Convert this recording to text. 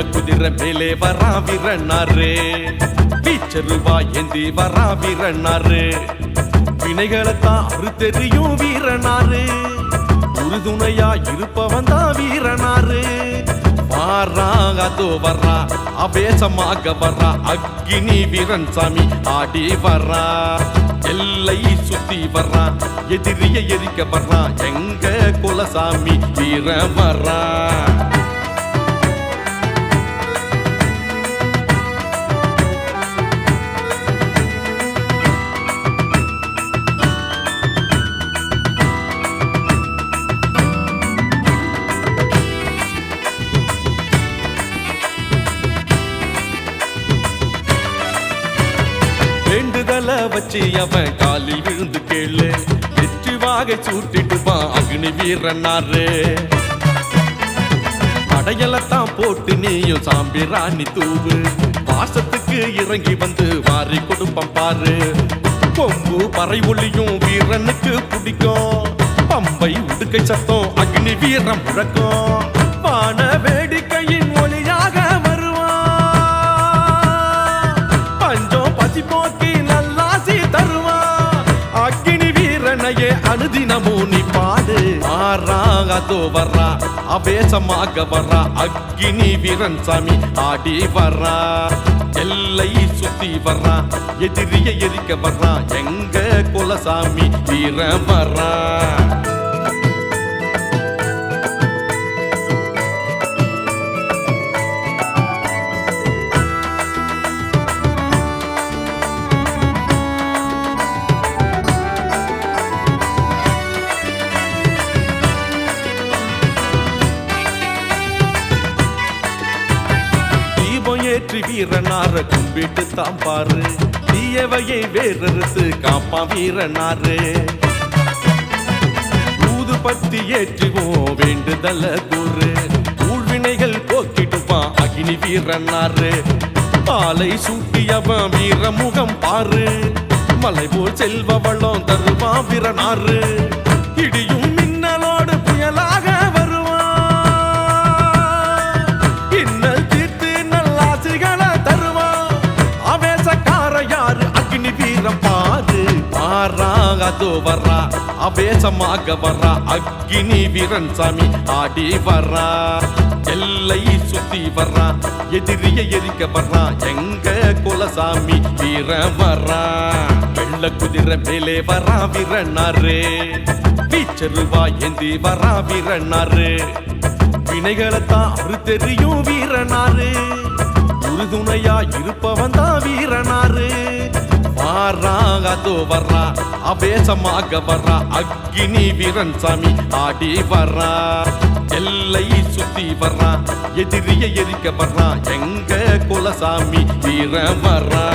மேலே வரா வீரனாரு. வீச்சருவா ஏந்தி வரா வீரனாரு. வினைகளைத்தான் அவரு தெரியும் வீரனாரு. உறுதுணையா இருப்பவன் தான் வீரனாரு. வாரா அதோ வர்றா அபேசமாக வர்றா அக்னி வீரன் சாமி ஆடி வர்றா எல்லை சுத்தி வர்றா எதிரிய எரிக்க வர்றா எங்க குலசாமி வீர வர்றா வச்சு அவன் காலில் விழுந்து கேளு. வெற்றி வாகை சூட்டிட்டு அக்னி வீரனாரு படையலத்தான் போட்டு நீயும் சாம்பி ராணி தூவு. வாசத்துக்கு இறங்கி வந்து வாரி கொடுப்பம் பாரு. கொம்பு பறை ஒளியும் வீரனுக்கு பிடிக்கும். பம்பை உடுக்கை சத்தம் அக்னி வீரம் முழக்கம் வான வேடி வீரனையே அனுதினமும் நீ பாடு. ஆறா அதோ வர்றா அவேசமாக வர்றா. அக்கினி வீரன் சாமி ஆடி வர்றா. எல்லை சுத்தி வர்றா எதிரிய எரிக்க வர்றா. எங்க குலசாமி வீர வர்றா. தீபம் ஏற்றி வீரனார கும்பிட்டு தாம்பாரு தீயவையை வேறறுத்து காப்பா வீரனாரு ஊது பத்தி ஏற்றுவோம் வேண்டுதல கூறு. ஊழ்வினைகள் போக்கிட்டுப்பா அகினி வீரனாரு பாலை சூட்டியவன் வீரமுகம் பாரு மலை போல் செல்வவளம் தருவா வீரனாரு இடியும் பாரா அதோ வர்றா அபேசமாக வர்றா அக்னி வீரன் சாமி ஆடி வர்றா. எல்லை சுத்தி வர்றா எதிரிய எரிக்க வர்றா எங்க குலசாமி வீர வர்றா. வெள்ள குதிரை மேலே வரா வீரனாரு பீச்சருவா ஏந்தி வரா வீரனாரு. வினைகளைத்தான் அவரு தெரியும் வீரனாரு உறுதுணையா இருப்பவன் தான் வீரனாரு. ஆறா அதோ வர்றா அபேசமாக வர்றா அக்னி வீரன் சாமி ஆடி வர்றா. எல்லை சுத்தி வர்றா எதிரிய எரிக்க வர்றா எங்க குலசாமி வீர வர்றா.